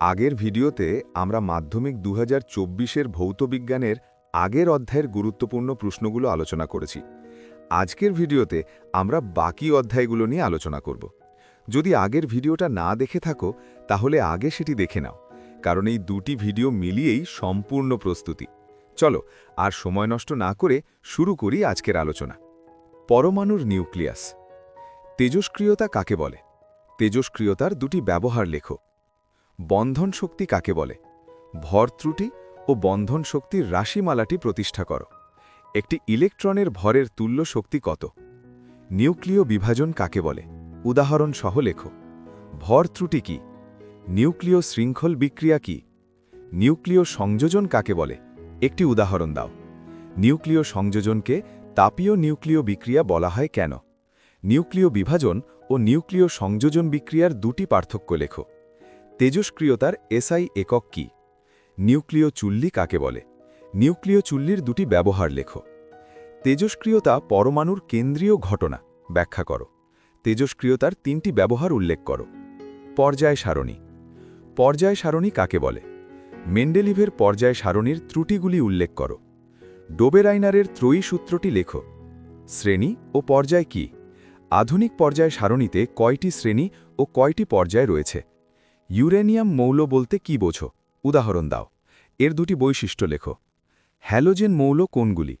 আগের ভিডিওতে আমরা মাধ্যমিক দু হাজার চব্বিশের ভৌতবিজ্ঞানের আগের অধ্যায়ের গুরুত্বপূর্ণ প্রশ্নগুলো আলোচনা করেছি। আজকের ভিডিওতে আমরা বাকি অধ্যায়গুলো নিয়ে আলোচনা করব। যদি আগের ভিডিওটা না দেখে থাকো, তাহলে আগে সেটি দেখে নাও, কারণ এই দুটি ভিডিও মিলিয়েই সম্পূর্ণ প্রস্তুতি। চলো, আর সময় নষ্ট না করে শুরু করি আজকের আলোচনা। পরমাণুর নিউক্লিয়াস। তেজস্ক্রিয়তা কাকে বলে? তেজস্ক্রিয়তার দুটি ব্যবহার লেখো। বন্ধন শক্তি কাকে বলে? ভর ত্রুটি ও বন্ধন শক্তির রাশিমালাটি প্রতিষ্ঠা করো। একটি ইলেকট্রনের ভরের তুল্য শক্তি কত? নিউক্লিয় বিভাজন কাকে বলে? উদাহরণ সহ লেখো। ভর ত্রুটি কি? নিউক্লিয় শৃঙ্খল বিক্রিয়া কি? নিউক্লিয় সংযোজন কাকে বলে? একটি উদাহরণ দাও। নিউক্লিয় সংযোজনকে তাপীয় নিউক্লিয় বিক্রিয়া বলা হয় কেন? নিউক্লিয় বিভাজন ও নিউক্লিয় সংযোজন বিক্রিয়ার দুটি পার্থক্য লেখো। তেজস্ক্রিয়তার এসআই একক কি? নিউক্লিয় চুল্লি কাকে বলে? নিউক্লিয় চুল্লির দুটি ব্যবহার লেখো। তেজস্ক্রিয়তা পরমাণুর কেন্দ্রীয় ঘটনা, ব্যাখ্যা করো। তেজস্ক্রিয়তার তিনটি ব্যবহার উল্লেখ করো। পর্যায় সারণী। পর্যায় সারণী কাকে বলে? মেন্ডেলিভের পর্যায় সারণীর ত্রুটিগুলি উল্লেখ করো। ডোবেরাইনারের ত্রয়ী সূত্রটি লেখো। শ্রেণি ও পর্যায় কি? আধুনিক পর্যায় সারণীতে কয়টি শ্রেণি ও কয়টি পর্যায় রয়েছে? ইউরেনিয়াম মৌল বলতে কি বোঝো? উদাহরণ দাও। এর দুটি বৈশিষ্ট্য লেখো। হ্যালোজেন মৌল কোনগুলি?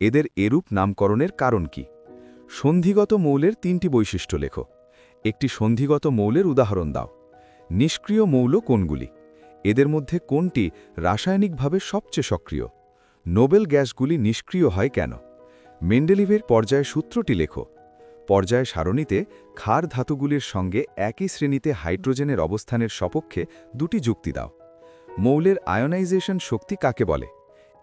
এদের এরূপ নামকরণের কারণ কি? সন্ধিগত মৌলের তিনটি বৈশিষ্ট্য লেখো। একটি সন্ধিগত মৌলের উদাহরণ দাও। নিষ্ক্রিয় মৌল কোনগুলি? এদের মধ্যে কোনটি রাসায়নিকভাবে সবচেয়ে সক্রিয়? নোবেল গ্যাসগুলি নিষ্ক্রিয় হয় কেন? মেন্ডেলিভের পর্যায় সূত্রটি লেখো। পর্যায় সারণীতে ক্ষার ধাতুগুলির সঙ্গে একই শ্রেণীতে হাইড্রোজেনের অবস্থানের সপক্ষে দুটি যুক্তি দাও। মৌলের আয়োনাইজেশন শক্তি কাকে বলে?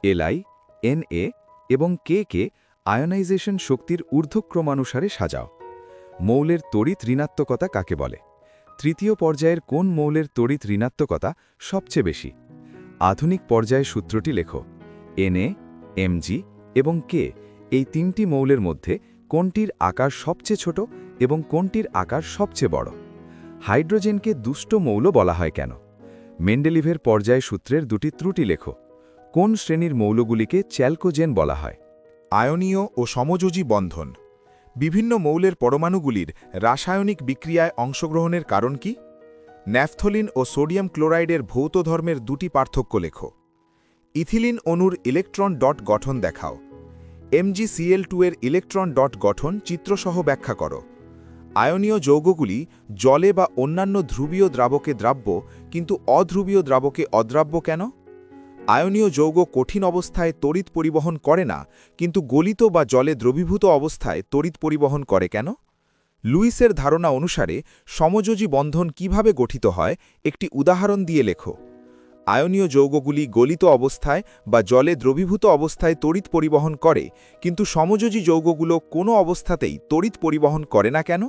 এলআই এনএ এবং কে কে আয়োনাইজেশন শক্তির ঊর্ধ্বক্রমানুসারে সাজাও। মৌলের তড়িৎ ঋণাত্মকতা কাকে বলে? তৃতীয় পর্যায়ের কোন মৌলের তড়িৎ ঋণাত্মকতা সবচেয়ে বেশি? আধুনিক পর্যায়ে সূত্রটি লেখো। এনএ এমজি এবং কে এই তিনটি মৌলের মধ্যে কোনটির আকার সবচেয়ে ছোট এবং কোনটির আকার সবচেয়ে বড়? হাইড্রোজেনকে দুষ্ট মৌল বলা হয় কেন? মেন্ডেলিভের পর্যায় সূত্রের দুটি ত্রুটি লেখো। কোন শ্রেণির মৌলগুলিকে চ্যালকোজেন বলা হয়? আয়নীয় ও সমযোজী বন্ধন। বিভিন্ন মৌলের পরমাণুগুলির রাসায়নিক বিক্রিয়ায় অংশগ্রহণের কারণ কি? ন্যাফথলিন ও সোডিয়াম ক্লোরাইডের ভৌত ধর্মের দুটি পার্থক্য লেখো। ইথিলিন অণুর ইলেকট্রন ডট গঠন দেখাও। এমজিসিএল টু এর ইলেকট্রন ডট গঠন চিত্রসহ ব্যাখ্যা করো। আয়নীয় যৌগগুলি জলে বা অন্যান্য ধ্রুবীয় দ্রাবকে দ্রাব্য, কিন্তু অধ্রুবীয় দ্রাবকে অদ্রাব্য কেন? আয়নীয় যৌগ কঠিন অবস্থায় তড়িৎ পরিবহন করে না, কিন্তু গলিত বা জলে দ্রবীভূত অবস্থায় তড়িৎ পরিবহন করে কেন? লুইসের ধারণা অনুসারে সমযোজী বন্ধন কীভাবে গঠিত হয়, একটি উদাহরণ দিয়ে লেখো। আয়নীয় যৌগগুলি গলিত অবস্থায় বা জলে দ্রবীভূত অবস্থায় তড়িৎ পরিবহন করে, কিন্তু সমযোজী যৌগগুলো কোনো অবস্থাতেই তড়িৎ পরিবহন করে না কেন?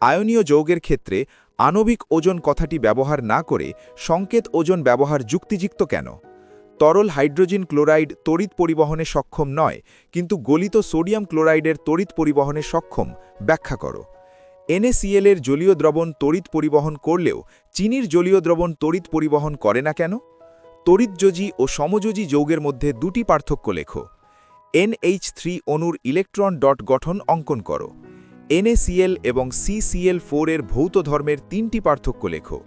আয়নীয় যৌগের ক্ষেত্রে আণবিক ওজন কথাটি ব্যবহার না করে সংকেত ওজন ব্যবহার যুক্তিযুক্ত কেন? তরল হাইড্রোজেন ক্লোরাইড তড়িৎ পরিবহনে সক্ষম নয়, কিন্তু গলিত সোডিয়াম ক্লোরাইডের তড়িৎ পরিবহনে সক্ষম। ব্যাখ্যা করো। এনএসিএল এর জলীয় দ্রবণ তড়িৎ পরিবহন করলেও চিনির জলীয় দ্রবণ তড়িৎ পরিবহন করে না কেন? তড়িৎযোজী ও সমযোজী যৌগের মধ্যে দুটি পার্থক্য লেখো। এনএইচ থ্রি অণুর ইলেকট্রন ডট গঠন অঙ্কন করো। এনএসিএল এবং সিসিএল ফোর এর ভৌত ধর্মের তিনটি পার্থক্য লেখো।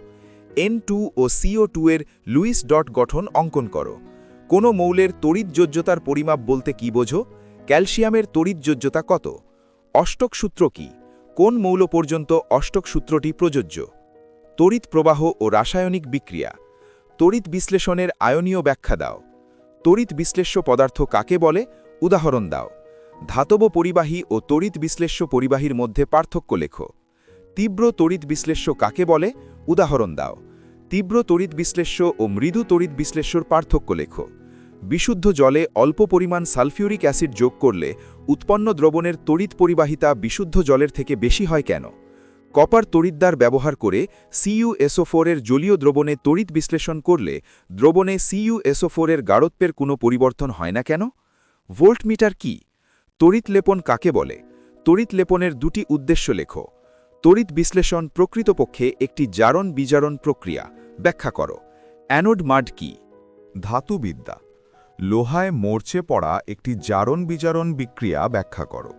এন টু ও সিও টু এর লুইস ডট গঠন অঙ্কন করো। কোনো মৌলের তড়িৎযোজ্যতার পরিমাপ বলতে কি বোঝো? ক্যালসিয়ামের তড়িৎযোজ্যতা কত? অষ্টক সূত্র কী? কোন মৌল পর্যন্ত অষ্টক সূত্রটি প্রযোজ্য? তড়িৎ প্রবাহ ও রাসায়নিক বিক্রিয়া। তড়িৎ বিশ্লেষণের আয়নীয় ব্যাখ্যা দাও। তড়িৎ বিশ্লেষ্য পদার্থ কাকে বলে? উদাহরণ দাও। ধাতব পরিবাহী ও তড়িৎ বিশ্লেষ্য পরিবাহীর মধ্যে পার্থক্য লেখো। তীব্র তড়িৎ বিশ্লেষ্য কাকে বলে? উদাহরণ দাও। তীব্র তড়িৎ বিশ্লেষ্য ও মৃদু তড়িৎ বিশ্লেষ্যর পার্থক্য লেখো। বিশুদ্ধ জলে অল্প পরিমাণ সালফিউরিক অ্যাসিড যোগ করলে উৎপন্ন দ্রবণের তড়িৎ পরিবাহিতা বিশুদ্ধ জলের থেকে বেশি হয় কেন? কপার তড়িৎদ্বার ব্যবহার করে সিইউএসও এর জলীয় দ্রবণে তড়িৎ বিশ্লেষণ করলে দ্রবণে সিইউএসও এর গাঢ়ত্বের কোনো পরিবর্তন হয় না কেন? ভোল্টমিটার কি? তড়িৎ লেপন কাকে বলে? তড়িৎ লেপনের দুটি উদ্দেশ্য লেখো। তড়িৎ বিশ্লেষণ প্রকৃতপক্ষে একটি জারণ বিজারণ প্রক্রিয়া। ব্যাখ্যা করো। অ্যানোড মাড কি? ধাতুবিদ্যা। লোহায় মরচে পড়া একটি জারণ বিজারণ বিক্রিয়া ব্যাখ্যা করো।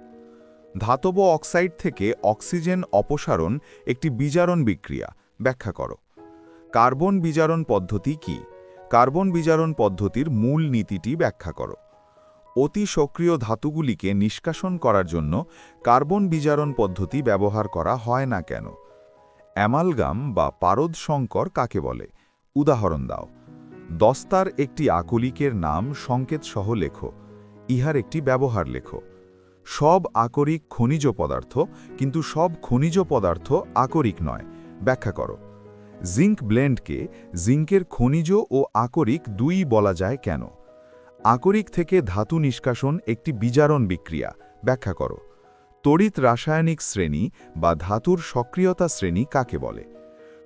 ধাতব অক্সাইড থেকে অক্সিজেন অপসারণ একটি বিজারণ বিক্রিয়া ব্যাখ্যা করো। কার্বন বিজারণ পদ্ধতি কি? কার্বন বিজারণ পদ্ধতির মূল নীতিটি ব্যাখ্যা করো। অতি সক্রিয় ধাতুগুলিকে নিষ্কাশন করার জন্য কার্বন বিজারণ পদ্ধতি ব্যবহার করা হয় না কেন? অ্যামালগাম বা পারদ সংকর কাকে বলে? উদাহরণ দাও। দস্তার একটি আকলিকের নাম সংকেত সহ লেখো, ইহার একটি ব্যবহার লেখো। সব আকরিক খনিজ পদার্থ, কিন্তু সব খনিজ পদার্থ আকরিক নয়, ব্যাখ্যা করো। জিঙ্ক ব্লেন্ডকে জিঙ্কের খনিজ ও আকরিক দুই বলা যায় কেন? আকরিক থেকে ধাতু নিষ্কাশন একটি বিজারণ বিক্রিয়া, ব্যাখ্যা করো। তড়িৎ রাসায়নিক শ্রেণি বা ধাতুর সক্রিয়তা শ্রেণি কাকে বলে?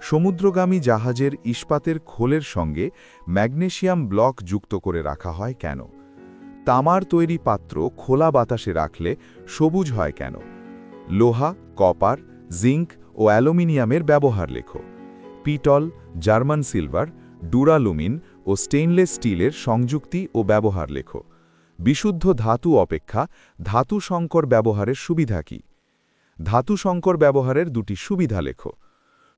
সমুদ্রগামী জাহাজের ইস্পাতের খোলের সঙ্গে ম্যাগনেশিয়াম ব্লক যুক্ত করে রাখা হয় কেন? তামার তৈরি পাত্র খোলা বাতাসে রাখলে সবুজ হয় কেন? লোহা, কপার, জিঙ্ক ও অ্যালুমিনিয়ামের ব্যবহার লেখো। পিটল, জার্মান সিলভার, ডুরালুমিন ও স্টেইনলেস স্টিলের সংযুক্তি ও ব্যবহার লেখো। বিশুদ্ধ ধাতু অপেক্ষা ধাতু সংকর ব্যবহারের সুবিধা কি? ধাতু সংকর ব্যবহারের দুটি সুবিধা লেখো।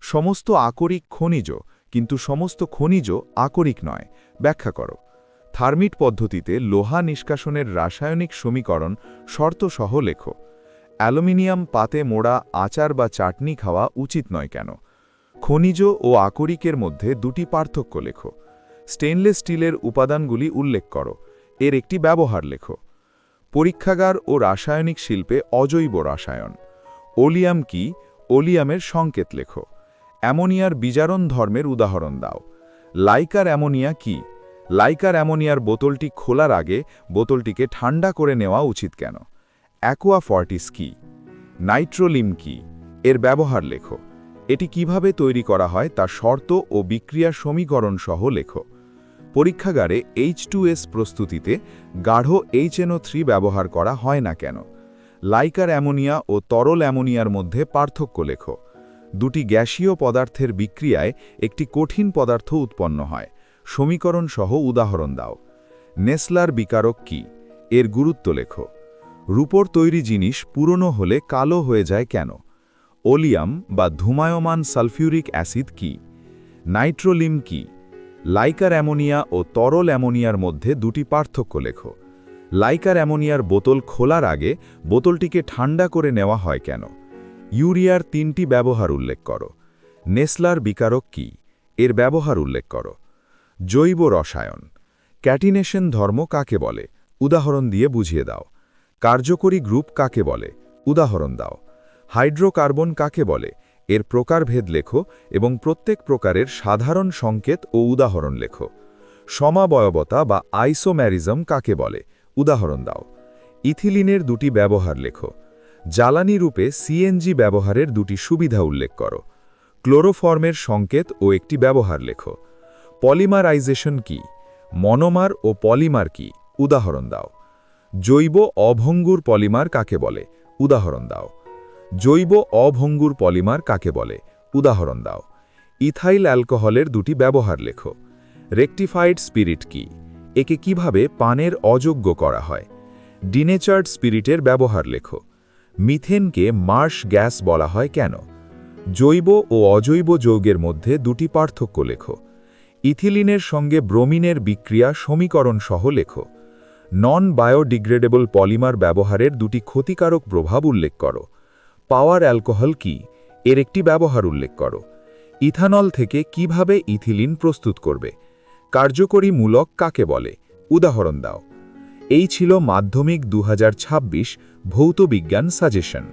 সমস্ত আকরিক খনিজ, কিন্তু সমস্ত খনিজ আকরিক নয়। ব্যাখ্যা করো। থার্মিট পদ্ধতিতে লোহা নিষ্কাশনের রাসায়নিক সমীকরণ শর্তসহ লেখো। অ্যালুমিনিয়াম, পাতে মোড়া, আচার বা চাটনি খাওয়া উচিত নয় কেন? খনিজ ও আকরিকের মধ্যে দুটি পার্থক্য লেখো। স্টেনলেস স্টিলের উপাদানগুলি উল্লেখ করো। এর একটি ব্যবহার লেখো। পরীক্ষাগার ও রাসায়নিক শিল্পে অজৈব রাসায়ন। ওলিয়াম কি? ওলিয়ামের সংকেত লেখো। অ্যামোনিয়ার বিজারণ ধর্মের উদাহরণ দাও। লাইকার অ্যামোনিয়া কি? লাইকার অ্যামোনিয়ার বোতলটি খোলার আগে বোতলটিকে ঠান্ডা করে নেওয়া উচিত কেন? অ্যাকোয়া ফর্টিস কি? নাইট্রোলিম কি? এর ব্যবহার লেখো। এটি কীভাবে তৈরি করা হয় তা শর্ত ও বিক্রিয়া সমীকরণ সহ লেখো। পরীক্ষাগারে এইচ প্রস্তুতিতে গাঢ় এইচএনও থ্রি ব্যবহার করা হয় না কেন? লাইকার অ্যামোনিয়া ও তরল অ্যামোনিয়ার মধ্যে পার্থক্য লেখো। দুটি গ্যাসীয় পদার্থের বিক্রিয়ায় একটি কঠিন পদার্থ উৎপন্ন হয়। সমীকরণ সহ উদাহরণ দাও। নেসলার বিকারক কি? এর গুরুত্ব লেখো। রূপর তৈরি জিনিস পুরনো হলে কালো হয়ে যায় কেন? ওলিয়াম বা ধুমায়মান সালফিউরিক অ্যাসিড কি? নাইট্রোলিম কি? লাইকার অ্যামোনিয়া ও তরল অ্যামোনিয়ার মধ্যে দুটি পার্থক্য লেখো। লাইকার অ্যামোনিয়ার বোতল খোলার আগে বোতলটিকে ঠান্ডা করে নেওয়া হয় কেন? ইউরিয়ার তিনটি ব্যবহার উল্লেখ করো। নেসলার বিকারক কি? এর ব্যবহার উল্লেখ করো। জৈব রসায়ন। ক্যাটিনেশন ধর্ম কাকে বলে? উদাহরণ দিয়ে বুঝিয়ে দাও। কার্যকরী গ্রুপ কাকে বলে? উদাহরণ দাও। হাইড্রোকার্বন কাকে বলে? এর প্রকারভেদ লেখো এবং প্রত্যেক প্রকারের সাধারণ সংকেত ও উদাহরণ লেখো। সমাবয়বতা বা আইসোম্যারিজম কাকে বলে? উদাহরণ দাও। ইথিলিনের দুটি ব্যবহার লেখো। জ্বালানি রূপে সিএনজি ব্যবহারের দুটি সুবিধা উল্লেখ করো। ক্লোরোফর্মের সংকেত ও একটি ব্যবহার লেখো। পলিমারাইজেশন কি? মনোমার ও পলিমার কি? উদাহরণ দাও। জৈব অভঙ্গুর পলিমার কাকে বলে? উদাহরণ দাও। জৈব অভঙ্গুর পলিমার কাকে বলে? উদাহরণ দাও। ইথাইল অ্যালকোহলের দুটি ব্যবহার লেখো। রেকটিফাইড স্পিরিট কি? একে কীভাবে পানের অযোগ্য করা হয়? ডিনেচার্ড স্পিরিটের ব্যবহার লেখো। মিথেনকে মার্শ গ্যাস বলা হয় কেন? জৈব ও অজৈব যৌগের মধ্যে দুটি পার্থক্য লেখো। ইথিলিনের সঙ্গে ব্রোমিনের বিক্রিয়া সমীকরণ সহ লেখো। নন বায়োডিগ্রেডেবল পলিমার ব্যবহারের দুটি ক্ষতিকারক প্রভাব উল্লেখ করো। পাওয়ার অ্যালকোহল কি? এর একটি ব্যবহার উল্লেখ করো। ইথানল থেকে কীভাবে ইথিলিন প্রস্তুত করবে? কার্যকরী মূলক কাকে বলে? উদাহরণ দাও। এই ছিল মাধ্যমিক দু ভৌত বিজ্ঞান সাজেশন।